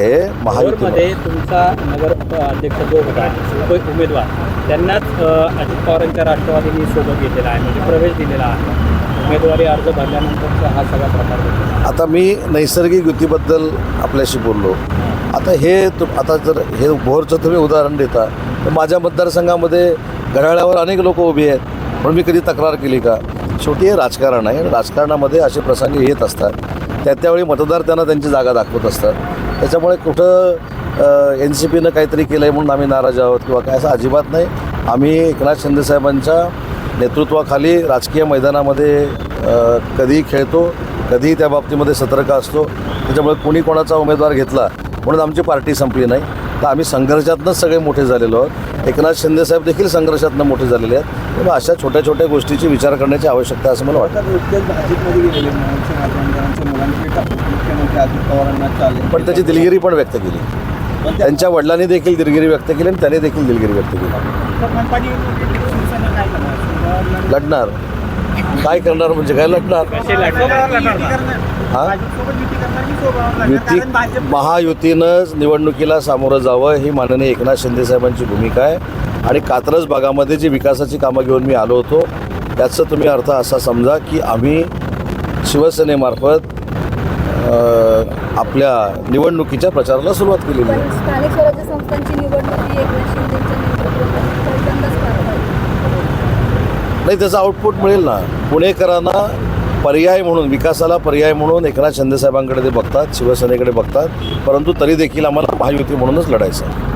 हे महायुती मध्ये तुमचा नगर अध्यक्ष जो होता उमेदवार त्यांनाच अजित पवारांच्या राष्ट्रवादींनी सोबत घेतलेला आहे म्हणजे प्रवेश दिलेला आहे. उमेदवारी अर्ज भरल्यानंतरचा हा सगळा प्रकार आता मी नैसर्गिक युतीबद्दल आपल्याशी बोललो. आता हे आता जर हे भोरचं तुम्ही उदाहरण देता तर माझ्या मतदारसंघामध्ये घड्याळावर अनेक लोक उभी आहेत म्हणून मी कधी तक्रार केली का? शेवटी हे राजकारण आहे राजकारणामध्ये असे प्रसंग येत असतात. त्या त्यावेळी मतदार त्यांना त्यांची जागा दाखवत असतात. त्याच्यामुळे कुठं एन सी पीनं काहीतरी केलं आहे म्हणून आम्ही नाराज आहोत किंवा काय असं अजिबात नाही. आम्ही एकनाथ शिंदेसाहेबांच्या नेतृत्वाखाली राजकीय मैदानामध्ये कधीही खेळतो कधीही त्या बाबतीमध्ये सतर्क असतो. त्याच्यामुळे कोणी कोणाचा उमेदवार घेतला म्हणून आमची पार्टी संपली नाही. तर आम्ही संघर्षातनंच सगळे मोठे झालेलो आहोत. एकनाथ शिंदेसाहेब देखील संघर्षातनं मोठे झालेले आहेत. त्यामुळे अशा छोट्या छोट्या गोष्टीची विचार करण्याची आवश्यकता असं मला वाटतं. अजित पवारांना चालेल. पण त्याची दिलगिरी पण व्यक्त केली. पण त्या- त्यांच्या वडिलांनी देखील दिलगिरी व्यक्त केली आणि त्याने देखील दिलगिरी व्यक्त केली. लढणार. काय करणार म्हणजे काय लढणार? लढणार हा? युती महायुतीनंच निवडणुकीला सामोरं जावं ही माननीय एकनाथ शिंदेसाहेबांची भूमिका आहे. आणि कात्रज भागामध्ये जी विकासाची कामं घेऊन मी आलो होतो त्याचं तुम्ही अर्थ असा समजा की आम्ही शिवसेनेमार्फत आपल्या निवडणुकीच्या प्रचाराला सुरुवात केलेली आहे. स्थानिक स्वराज्य संस्थांची निवडणूक ही एकनाथ शिंदेच्या नेतृत्वाखाली पहिल्यांदाच पार पडली नाही त्याचा आउटपुट मिळेल ना. पुणेकरांना पर्याय म्हणून विकासाला पर्याय म्हणून एकनाथ शिंदेसाहेबांकडे ते बघतात शिवसेनेकडे बघतात परंतु तरी देखील आम्हाला महायुती म्हणूनच लढायचं आहे.